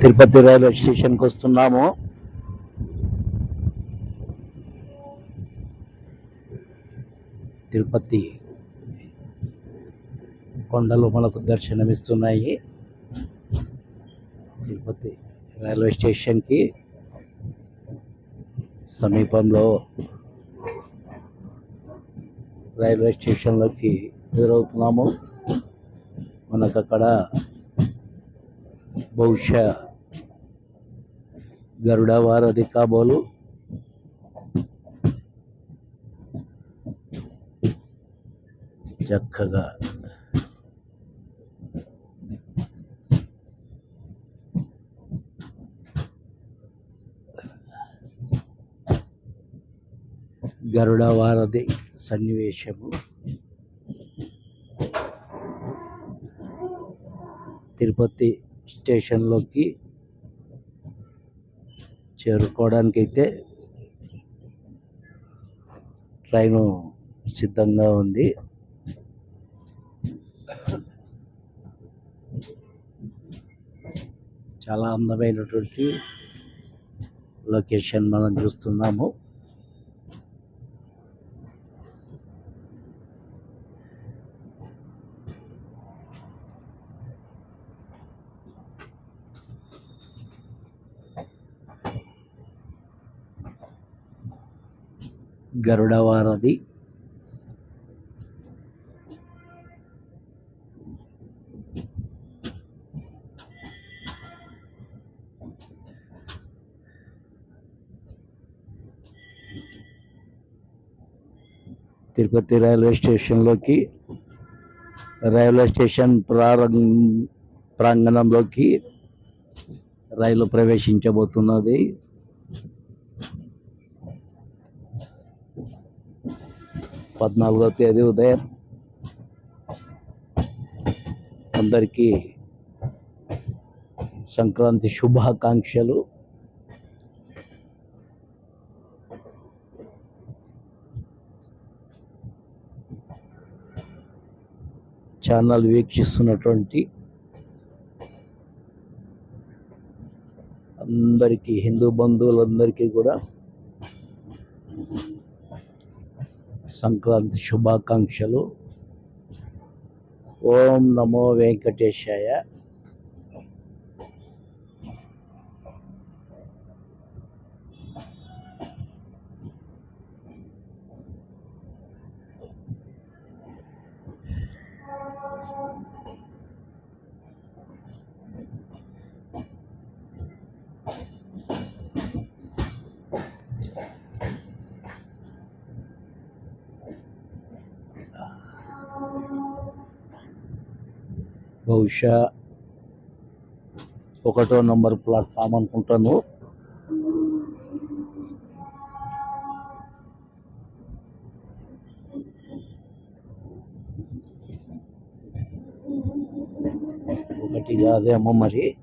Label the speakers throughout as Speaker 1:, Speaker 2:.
Speaker 1: Tirupati railway స్టేషన్కి వస్తున్నాము. తిరుపతి కొండలు మనకు దర్శనమిస్తున్నాయి. తిరుపతి రైల్వే స్టేషన్కి సమీపంలో రైల్వే స్టేషన్లోకి ఎదురవుతున్నాము. మనకు అక్కడ బహుశా గరుడ వారధి కాబోలు. చక్కగా గరుడ వారధి సన్నివేశము తిరుపతి స్టేషన్లోకి చేరుకోవడానికి అయితే ట్రైను సిద్ధంగా ఉంది. చాలా అందమైనటువంటి లొకేషన్ మనం చూస్తున్నాము. గరుడవారది. తిరుపతి రైల్వే స్టేషన్లోకి రైల్వే స్టేషన్ ప్రారం ప్రాంగణంలోకి రైలు ప్రవేశించబోతున్నది. పద్నాలుగో తేదీ ఉదయం అందరికీ సంక్రాంతి శుభాకాంక్షలు. ఛానల్ వీక్షిస్తున్నటువంటి అందరికీ హిందూ బంధువులందరికీ కూడా సంక్రాంతి శుభాకాంక్షలు. ఓం నమో వెంకటేశాయ. బహుశా ఒకటో నంబర్ ప్లాట్ఫామ్ అనుకుంటాను. ఒకటి కాదేమో మరి.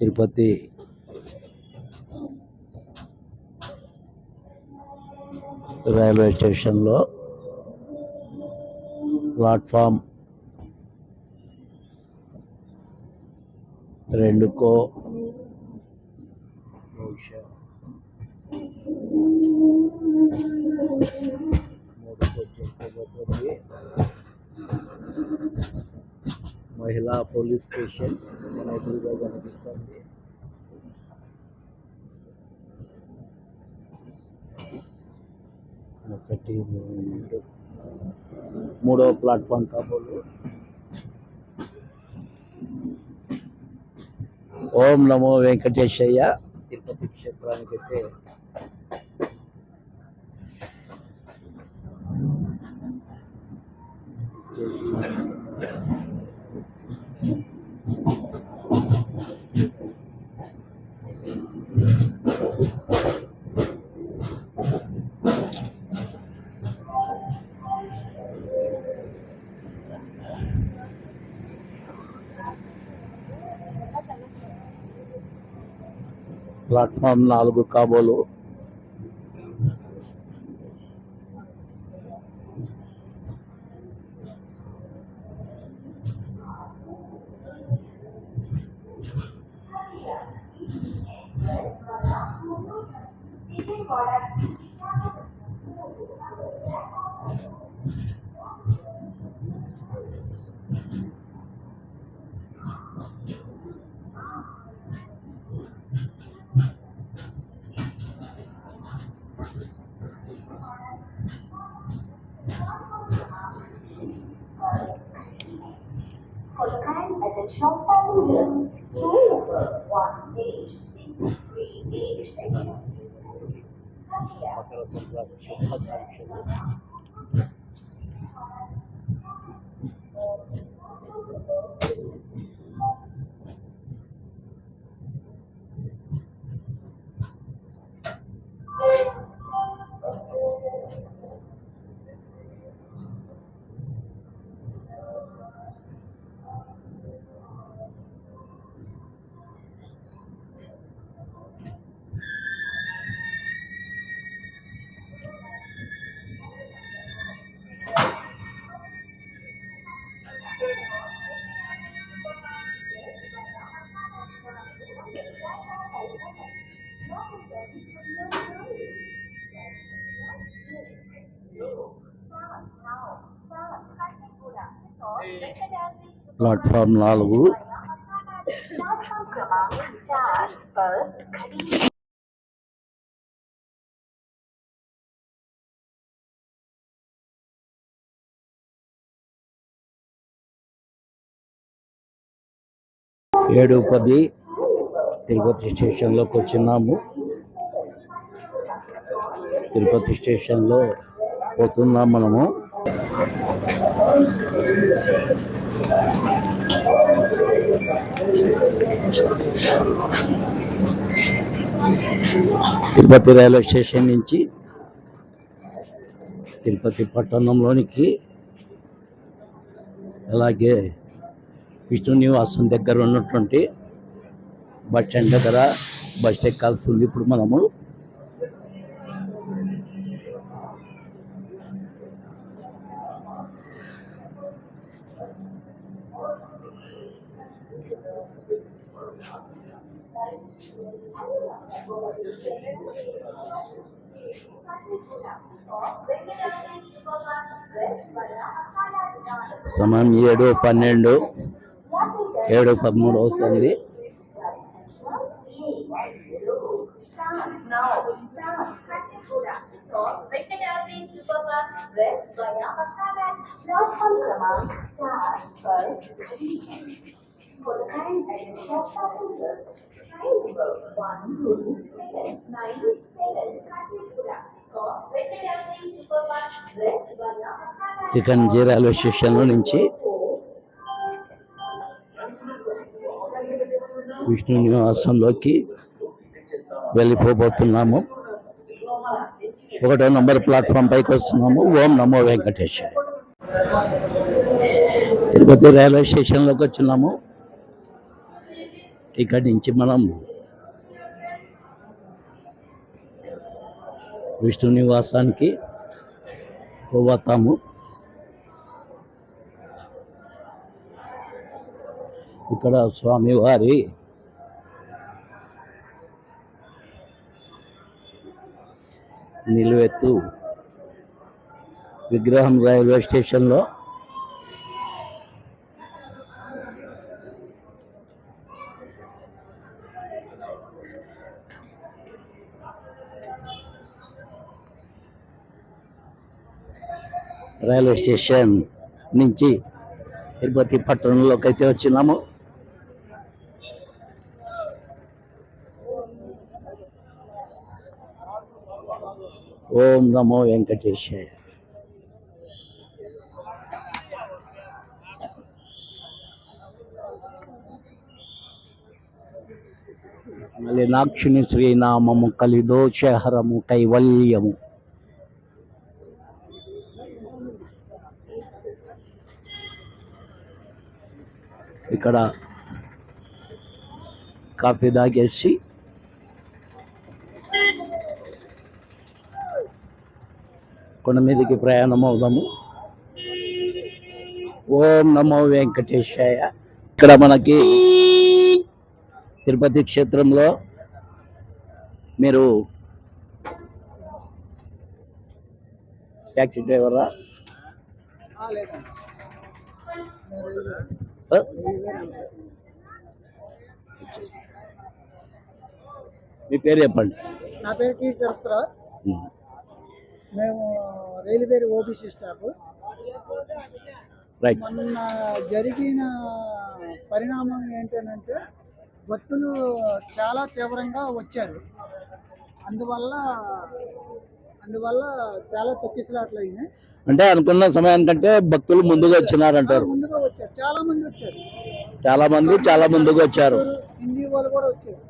Speaker 1: తిరుపతి. రైల్వే స్టేషన్లో. ప్లాట్ఫామ్ రెండుకో. మహిళా పోలీస్ స్టేషన్ ఎదురుగా కనిపిస్తుంది. ఒకటి రెండు. మూడవ ప్లాట్ఫామ్ కాబోలు. ఓం నమో వెంకటేశయ్య. తిరుపతి క్షేత్రానికి ప్లాట్ఫామ్ నాలుగు కాబోలు
Speaker 2: For kind additional passengers, train number one eight six three eight seven. Platform నాలుగు.
Speaker 1: ఏడు పది తిరుపతి స్టేషన్లోకి వచ్చినాము. తిరుపతి స్టేషన్లో పోతున్నాం మనము. తిరుపతి రైల్వే స్టేషన్ నుంచి తిరుపతి పట్టణంలోనికి అలాగే విష్ణు నివాసం దగ్గర ఉన్నటువంటి బస్ స్టాండ్ దగ్గర బస్ ఎక్కాల్సి ఉంది. ఇప్పుడు మనము సమయం ఏడు పన్నెండు ఏడు పదమూడు అవుతుంది.
Speaker 2: Now, for the of
Speaker 1: చికెన్ జీ రైల్వే స్టేషన్లో నుంచి విష్ణు నివాసంలోకి వెళ్ళిపోబోతున్నాము. ఒకటో నంబర్ ప్లాట్ఫామ్ పైకి వస్తున్నాము. ఓం నమో వెంకటేశ్వర తిరుపతి రైల్వే స్టేషన్లోకి వచ్చినాము. ఇక్కడి నుంచి మనం విష్ణు నివాసానికి పోతాము. ఇక్కడ స్వామివారి నిలువెత్తు విగ్రహం రైల్వే స్టేషన్లో రైల్వే స్టేషన్ నుంచి తిరుపతి పట్టణంలోకి అయితే వచ్చినాము. ఓం నమో వెంకటేశాయ. మళ్ళీ నాక్షుని శ్రీనామము కలిదోషహరము కైవల్యము. ఇక్కడ కాఫీ తాగేసి కొండ మీదకి ప్రయాణం అవుదాము. ఓం నమో వెంకటేశాయ. ఇక్కడ మనకి తిరుపతి క్షేత్రంలో మీరు ట్యాక్సీ డ్రైవరా?
Speaker 3: లేదండి
Speaker 1: మీ పేరు చెప్పండి.
Speaker 3: నా పేరు టీ. మేము రైల్వే ఓబీసీ స్టాఫ్. మొన్న జరిగిన పరిణామం ఏంటంటే భక్తులు చాలా తీవ్రంగా వచ్చారు. అందువల్ల అందువల్ల చాలా తొక్కిసలాట్లు అయినాయి.
Speaker 1: అంటే అనుకున్న సమయానికంటే భక్తులు ముందుగా వచ్చినారంటారు.
Speaker 3: చాలా మంది వచ్చారు.
Speaker 1: చాలా మంది చాలా ముందుగా వచ్చారు.
Speaker 3: హిందీ వాళ్ళు కూడా వచ్చారు.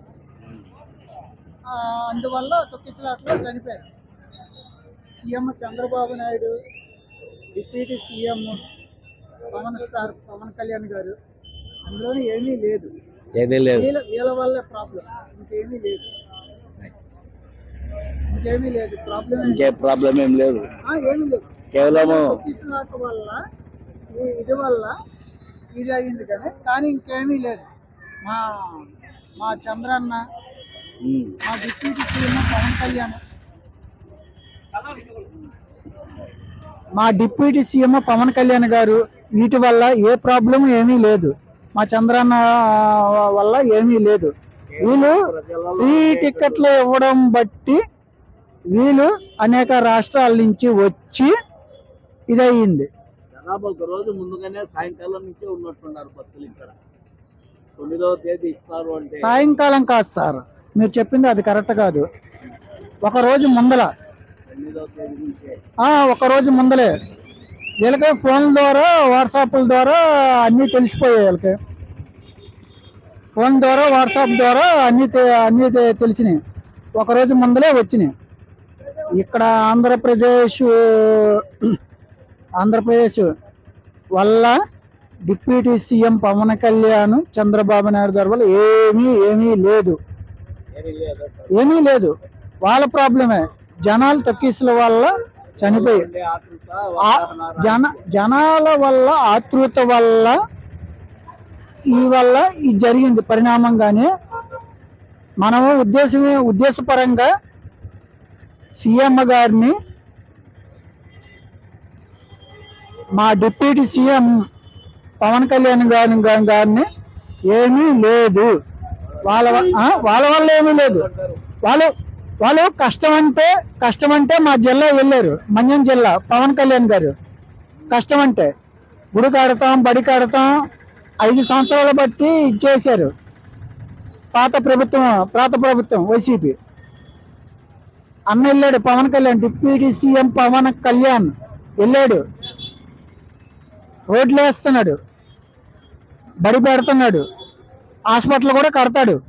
Speaker 3: ఆ, అందువల్ల తొక్కిసలాట్లో చనిపోయారు. CM Chandrababu Naidu deputy CM Pawan star Pawan Kalyan గారు అందులోనే ఏమీ లేదు. వీళ్ళ వల్లే ప్రాబ్లం. ఇంకేమీ లేదు.
Speaker 1: ఇంకే ప్రాబ్లం ఏం లేదు.
Speaker 3: ఏమీ లేదు.
Speaker 1: కేవలము
Speaker 3: వల్ల ఈ ఇది వల్ల ఇది అయింది కానీ కానీ ఇంకేమీ లేదు. మా మా చంద్రన్న మా డిప్యూటీ సీఎం పవన్ కళ్యాణ్ మా డిప్యూటీ సీఎం పవన్ కళ్యాణ్ గారు వీటి వల్ల ఏ ప్రాబ్లం ఏమీ లేదు. మా చంద్రన్న వల్ల ఏమీ లేదు. వీళ్ళు ఫ్రీ టికెట్లు ఇవ్వడం బట్టి వీళ్ళు అనేక రాష్ట్రాల నుంచి వచ్చి ఇదయ్యింది.
Speaker 1: ఒక రోజు ముందుగానే సాయంకాలం నుంచే ఉన్నట్టున్నారు భక్తులు ఇక్కడ. తొమ్మిదవ తేదీ ఇస్తారు అంటే
Speaker 3: సాయంకాలం కాదు సార్. మీరు చెప్పింది అది కరెక్ట్ కాదు. ఒక రోజు ముందల. ఒక రోజు ముందలే. వీళ్ళకి ఫోన్ ద్వారా వాట్సాప్ల ద్వారా అన్నీ తెలిసిపోయాయి వీళ్ళకి. ఫోన్ ద్వారా వాట్సాప్ ద్వారా అన్నీ అన్నీ తెలిసినాయి. ఒక రోజు ముందలే వచ్చినాయి. ఇక్కడ ఆంధ్రప్రదేశ్ ఆంధ్రప్రదేశ్ వల్ల డిప్యూటీ సీఎం పవన్ కళ్యాణ్ చంద్రబాబు నాయుడు గారి వల్ల ఏమీ ఏమీ లేదు.
Speaker 1: ఏమీ లేదు.
Speaker 3: వాళ్ళ ప్రాబ్లమే. జనాలు తొక్కిసుల వల్ల చనిపోయి జన జనాల వల్ల ఆతృత వల్ల ఈ వల్ల ఇది జరిగింది. పరిణామంగానే మనము ఉద్దేశమే ఉద్దేశపరంగా సీఎం గారిని మా డిప్యూటీ సీఎం పవన్ కళ్యాణ్ గారి గారిని ఏమీ లేదు. వాళ్ళ వాళ్ళ వల్ల ఏమీ లేదు. వాళ్ళు వాళ్ళు కష్టం అంటే కష్టం అంటే మా జిల్లా వెళ్ళారు. మన్యం జిల్లా పవన్ కళ్యాణ్ గారు. కష్టం అంటే గుడి కడతాం బడి కడతాం ఐదు సంవత్సరాలు బట్టి ఇచ్చేశారు. పాత ప్రభుత్వం పాత ప్రభుత్వం వైసీపీ. అన్న వెళ్ళాడు పవన్ కళ్యాణ్ డిప్యూటీ సీఎం పవన్ కళ్యాణ్. వెళ్ళాడు. రోడ్లు వేస్తున్నాడు. బడి పెడుతున్నాడు. హాస్పిటల్ కూడా కడతాడు.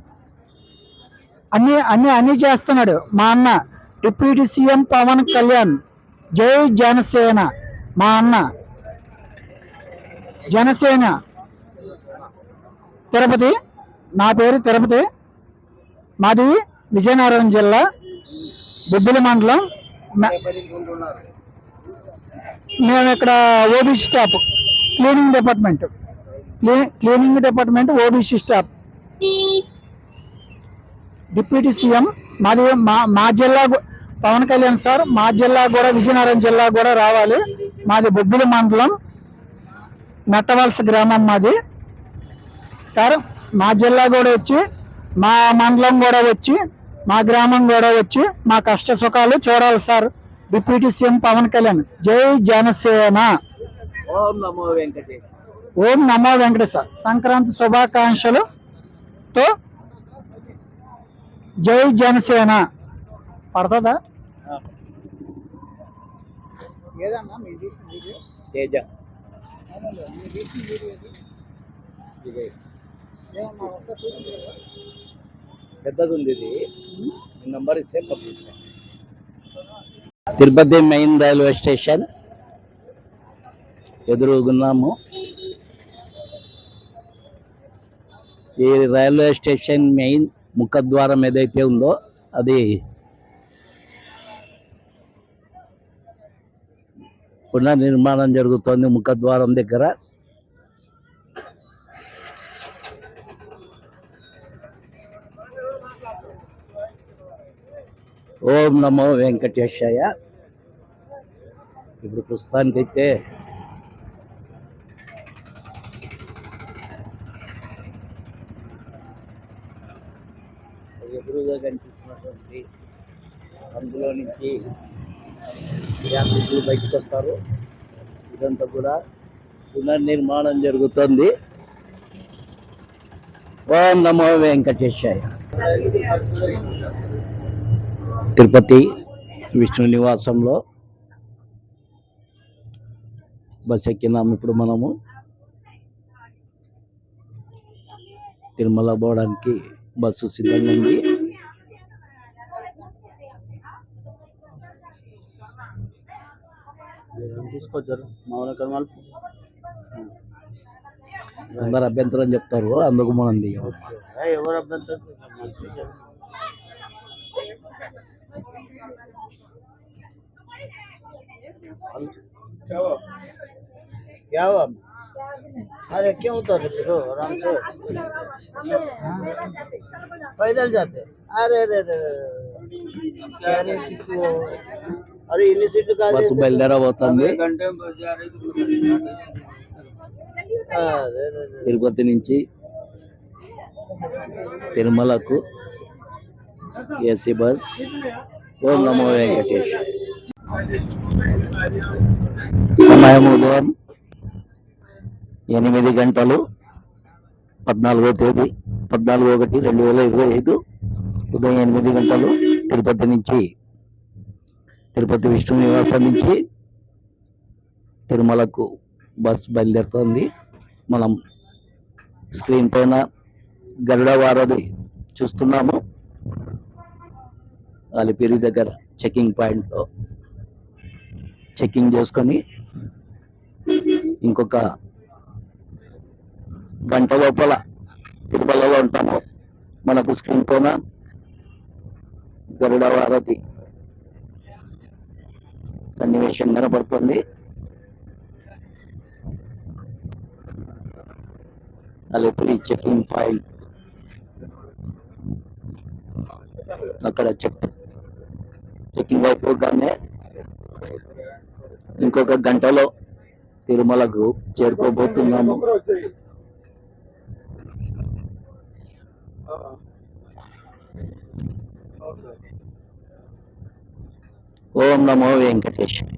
Speaker 3: అన్ని అన్ని అన్ని చేస్తున్నాడు మా అన్న. Deputy CM Pawan Kalyan. జై జనసేన మా అన్న. జనసేన. తిరుపతి. నా పేరు తిరుపతి. మాది విజయనగరం జిల్లా. బొబ్బిలి మండలం మేము ఇక్కడ OBC staff cleaning department. Cleaning department OBC staff. Deputy CM మాది మా మా జిల్లా పవన్ కళ్యాణ్ సార్ మా జిల్లా కూడా విజయనగరం జిల్లా కూడా రావాలి. మాది బొబ్బిలి మండలం మెట్టవలస గ్రామం మాది. సార్ మా జిల్లా కూడా వచ్చి మా మండలం కూడా వచ్చి మా గ్రామం కూడా వచ్చి మా కష్ట సుఖాలు చూడాలి sir. Deputy CM Pawan Kalyan. జై జనసేన.
Speaker 1: ఓం నమో వెంకటేష్
Speaker 3: ఓం నమో వెంకటేశ్వర సంక్రాంతి శుభాకాంక్షలతో జై జనసేన. పడుతుందా? ఏదన్నా
Speaker 1: పెద్దది ఉంది ఇది నంబర్ ఇస్తే పంపిస్తాను తిరుపతి మెయిన్ రైల్వే స్టేషన్. ఎదురుగున్నాము. ఈ రైల్వే స్టేషన్ మెయిన్ ముఖద్వారం ఏదైతే ఉందో అది పునర్నిర్మాణం జరుగుతోంది ముఖద్వారం దగ్గర. ఓం నమో వెంకటేశాయ. ఇప్పుడు ప్రస్తుతానికైతే ఎదురుగా కనిపిస్తున్నటువంటి అందులో నుంచి యాత్రికులు బయటకు వస్తారు. ఇదంతా కూడా పునర్నిర్మాణం జరుగుతుంది. ఓం నమో వెంకటేశాయ. తిరుపతి విష్ణు నివాసంలో బస్ ఎక్కినాము ఇప్పుడు మనము. తిరుమల పోవడానికి బస్సు సిద్ధంగా ఉంది.
Speaker 4: తీసుకొచ్చారు
Speaker 1: అందరు అభ్యంతరం చెప్తారు అందుకు మనం
Speaker 4: ఎవరు అభ్యంతరం? क्या हुआ अरे क्यों उतर रहे फिर आराम से पैदल जाते अरे अरे अरे अरे। क्या रे कि क्यों? अरे इन्हीं सीट का
Speaker 1: బస్సు బయలుదేరబోతుంది
Speaker 4: घंटे में बस जा रही अरे अरे अरे
Speaker 1: తిరుపతి నుంచి తిరుమలకు ఏసీ బస్. ఓం నమో వెంకటేష్ సమయం ఉదయం ఎనిమిది గంటలు పద్నాలుగో తేదీ పద్నాలుగు ఒకటి రెండు వేల ఇరవై ఐదు ఉదయం ఎనిమిది గంటలు తిరుపతి నుంచి తిరుపతి విష్ణు నివాసం నుంచి తిరుమలకు బస్ బయలుదేరుతుంది. మనం స్క్రీన్ పైన గరుడ వారధి చూస్తున్నాము. అలిపిరి దగ్గర చెకింగ్ పాయింట్లో చెకింగ్ చేసుకొని ఇంకొక గంట లోపల తిరుమలలో ఉంటాము. మనకు స్క్రీన్ కోన గరుడ వారధి సన్నివేశం కనబడుతుంది అలిపిరి చెకింగ్ పాయింట్ అక్కడ చెక్ చెక్కింగ్ అయిపోగానే ఇంకొక గంటలో తిరుమలకు చేరుకోబోతున్నాము. ఓం నమో వెంకటేశ్వర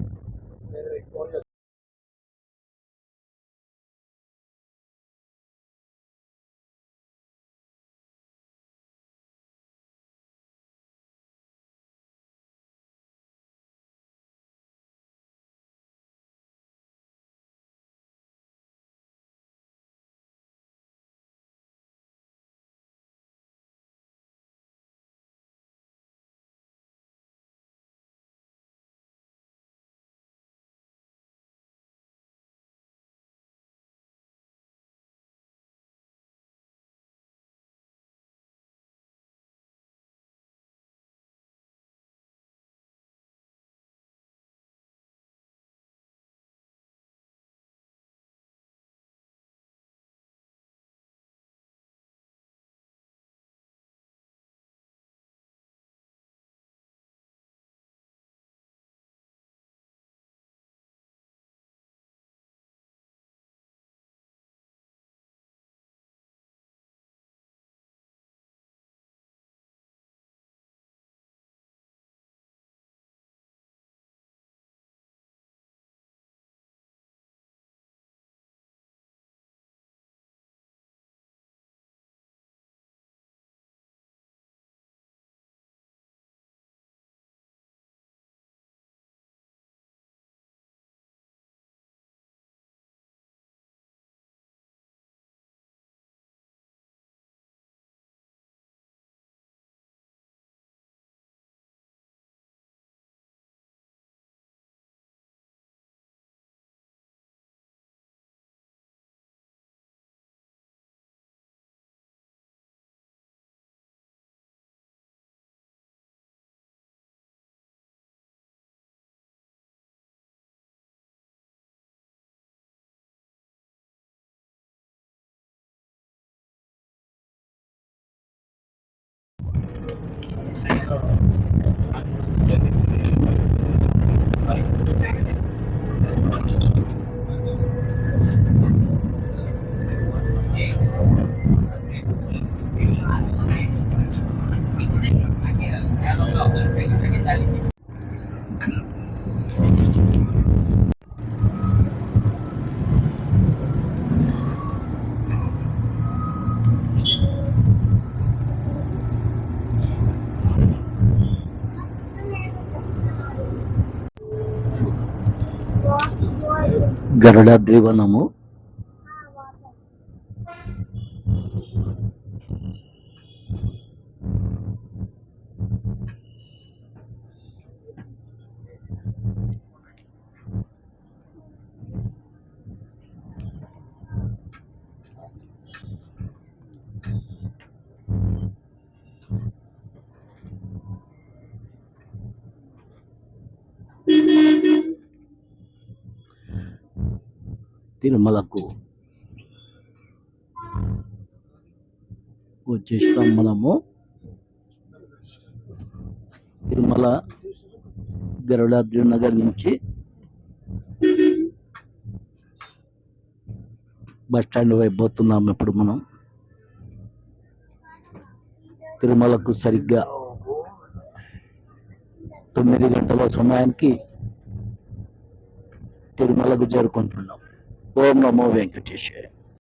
Speaker 1: గరుడ వనము తిరుమలకు వచ్చేస్తాం మనము. తిరుమల గరుడాద్రి నగర్ నుంచి బస్ స్టాండ్ వైపు పోతున్నాం ఇప్పుడు మనం. తిరుమలకు సరిగ్గా తొమ్మిది గంటల సమయానికి తిరుమలకు చేరుకుంటున్నాం. ఓం నమో వెంకటేశ్వర